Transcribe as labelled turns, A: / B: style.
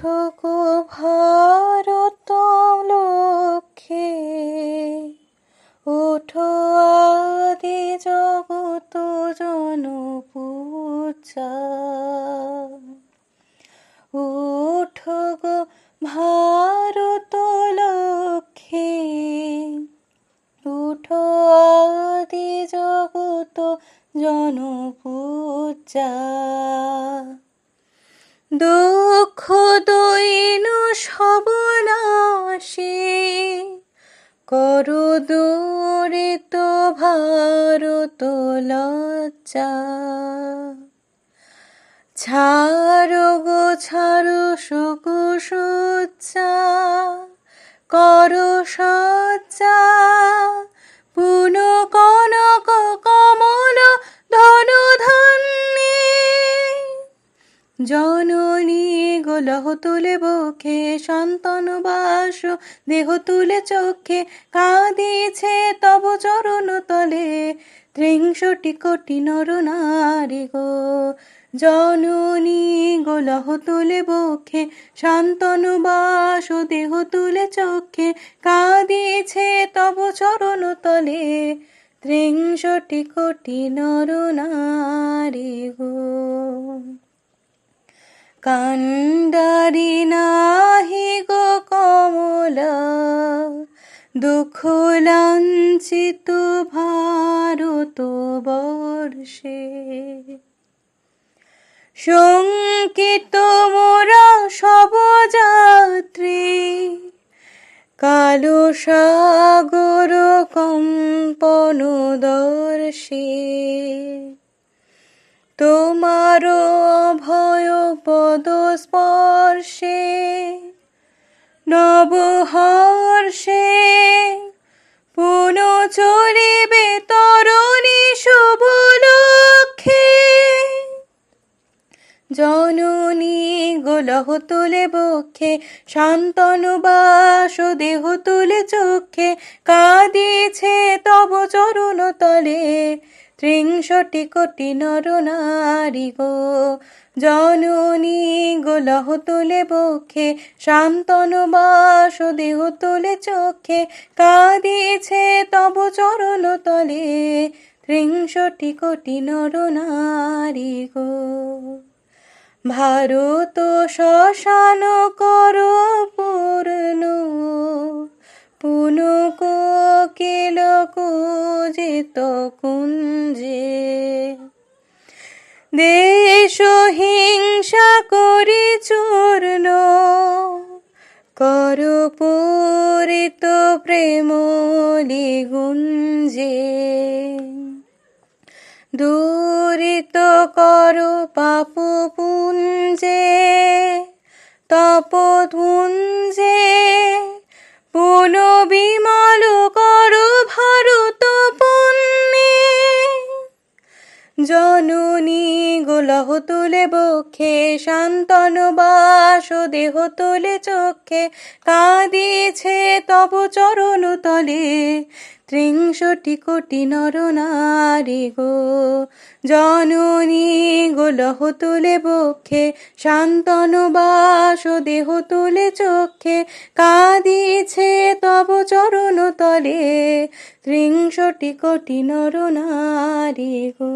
A: গো ভারত লক্ষ্যে ওঠো আদি জগত জনপূজা। ওঠো গো ভারত লক্ষ্যে উঠো আদি জগত জনপূজা। দৈন সবনাশে করো দূরিত ভারত লজ্জা। ছাড়ো গো ছাড়ো শোক সজ্জা করো সজ্জা। জননী গোলহ তুলে বক্ষে সন্তান বাস, দেহ তুলে চোখে, কাঁদিছে তব চরণ তলে। ত্রিংশটি কোটি নর নারী গো, জননী গোলহ তুলে বক্ষে শান্তন বাস, দেহ তুলে চোখে, কাঁদিছে তব চরণ তলে। ত্রিংশটি কোটি নর নারী গো। কান্ডারি নাহি গো কমলা, দুঃখ লাঞ্ছিত ভারত বর্ষে। শঙ্কিত মোরা সব যাত্রী, কালো সাগর কম্পন দর্শে। তোমার ভয় পদ স্পর্শে, নবহর্ষে পুন চলিবে তরণী শুভ লক্ষ্যে জননী গোলহ তুলে বক্ষে, শান্তনু বাস দেহ তুলে চোখে কাঁদিছে তব চরণ তলে। ত্রিংশটি কোটি নর নারী গো। জননী গোলহ তুলে বক্ষে, শান্তনু বাস দেহ তুলে চোখে কাঁদিছে তব চরণ তলে। ত্রিংশটি কোটি নর নারী গো। ভারত শ্মশান কর পূর্ণ পুন কোকিল কুজিত কুঞ্জে দেশ হিংসা করি চূর্ণ কর প্রেম গুঞ্জে দূরিত করো পাপ পুঞ্জে তপ ধুঞ্জে জননী, গোলহ তুলে বক্ষে, শান্তন বাস দেহ তুলে চোখে কাঁদিছে তব চরণ তলে। ত্রিংশটি কোটি নর নারী গো, জননী, গোলহ তুলে বক্ষে, শান্তন বাস দেহ তুলে চোখে কাঁদিছে তব চরণ তলে। ত্রিংশটি কোটি নর নারী গো।